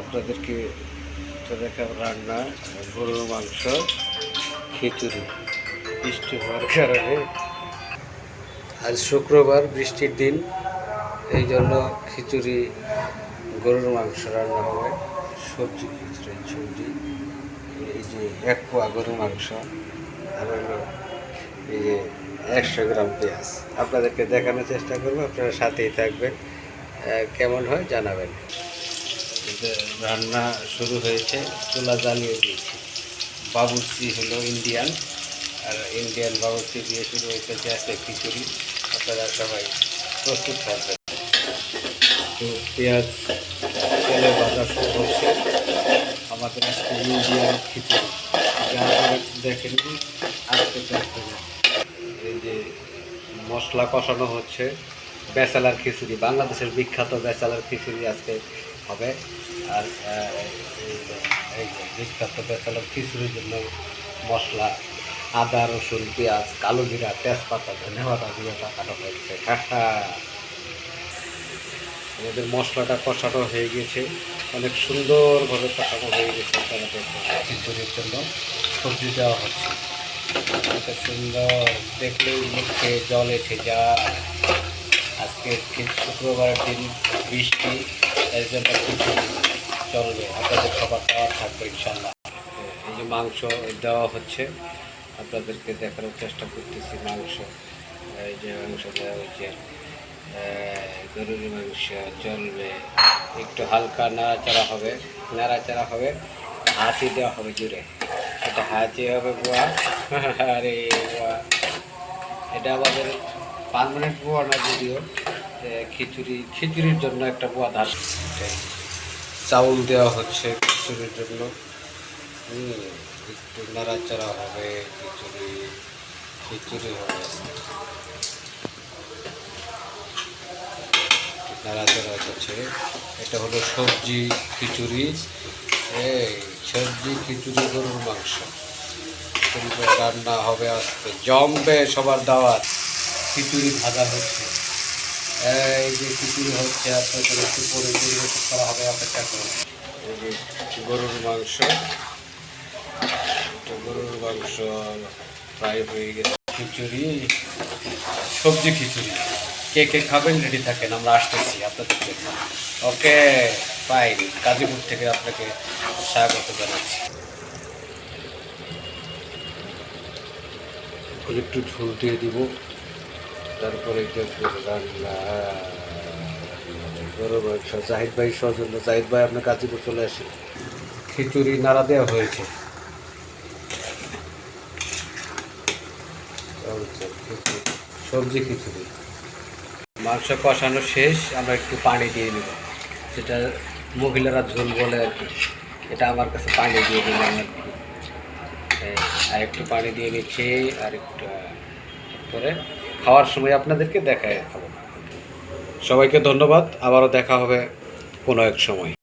আপনাদেরকে দেখাব রান্না, গরুর মাংস, খিচুড়ি, বৃষ্টি হওয়ার কারণে। আজ শুক্রবার বৃষ্টির দিন, এই জন্য খিচুড়ি, গরুর মাংস রান্না হবে, সবজি খিচুড়ি, সবজি। এই যে এক পোয়া গরুর মাংস, আর হলো এই যে একশো গ্রাম পেঁয়াজ। আপনাদেরকে দেখানোর চেষ্টা করব, আপনারা সাথেই থাকবেন। কেমন হয় জানাবেন। রান্না শুরু হয়েছে, চুলা জ্বালিয়ে দিয়েছি। বাবুর্চি হলো ইন্ডিয়ান আর ইন্ডিয়ান বাবুর্চি দিয়ে শুরু হয়েছে গ্যাসে খিচুড়ি। আপনারা সবাই প্রস্তুত থাকবেন। তো পেঁয়াজ তেলে বাজার হচ্ছে আমাদের আজকে ইন্ডিয়ান খিচুড়ি। যারা দেখেননি আজকে এই যে মশলা কষানো হচ্ছে। বেচালার খিচুড়ি, বাংলাদেশের বিখ্যাত বেচালার খিচুড়ি আজকে হবে। আর এই বিখ্যাত খিচুড়ির জন্য মশলা, আদা, রসুন, পেঁয়াজ, কালো জিরা, তেজপাতা, ধনেপাতা দিয়ে পাকানো হয়েছে। কাকা আমাদের মশলাটা কষানো হয়ে গেছে। অনেক সুন্দরভাবে কষানো হয়ে গেছে আপনারা খিচুড়ির জন্য। সবজি দেওয়া হচ্ছে। এত সুন্দর দেখলেই মুখে জল এসে যায়। আজকে ঠিক শুক্রবারের দিন বৃষ্টি। এর জন্য চলবে, আপনাদের খাবার দেওয়া থাকবে ইনশাল্লাহ এই যে মাংস দেওয়া হচ্ছে, আপনাদেরকে দেখানোর চেষ্টা করতেছি মাংস। এই যে মাংস দেওয়া হচ্ছে গরুর মাংস চলবে। একটু হালকা নাড়াচাড়া হবে নাড়াচাড়া হবে হাতি দেওয়া হবে জুড়ে এটা হাতি হবে বোয়া। আরে বোয়া। এটা আমাদের পারমানেন্ট বোয়া না যদিও। খিচুড়ি, খিচুড়ির জন্য একটা বোয়া ধার চাউল দেওয়া হচ্ছে খিচুড়ির জন্য। একটু নাড়াচাড়া হবে, খিচুড়ি খিচুড়ি হবে। নাড়াচাড়া হচ্ছে। এটা হলো সবজি খিচুড়ি। এই সবজি খিচুড়ি গরুর মাংস। রান্না হবে আজকে। জমবে সবার দাওয়াত। খিচুড়ি ভাজা হচ্ছে। এই যে খিচুড়ি হচ্ছে আপনাদের একটু পরে করা হবে অপেক্ষা করুন এই যে গরুর মাংস গরুর মাংস প্রায় হয়ে গেছে। খিচুড়ি, সবজি খিচুড়ি। কে কে খাবেন রেডি থাকেন, আমরা আসতেছি আপনাদের ওকে ফাইন গাজীপুর থেকে আপনাকে স্বাগত জানাচ্ছি। একটু ঝোল দিয়ে দিব। তারপরে জাহিদ ভাই, সৌজন্য। জাহিদ ভাই আপনার গাজীপুর চলে আসে। খিচুড়ি নাড়া দেওয়া হয়েছে। সবজি খিচুড়ি। মাংস কষানো শেষ, আমরা একটু পানি দিয়ে নেব। সেটা মহিলারা ঝোল বলে আর কি। এটা আমার কাছে পানি দিয়ে দিলাম আর কি আর একটু পানি দিয়ে নিচ্ছি, আর একটু করে খাওয়ার সময় আপনাদেরকে দেখায় সবাইকে ধন্যবাদ আবারও দেখা হবে কোনো এক সময়।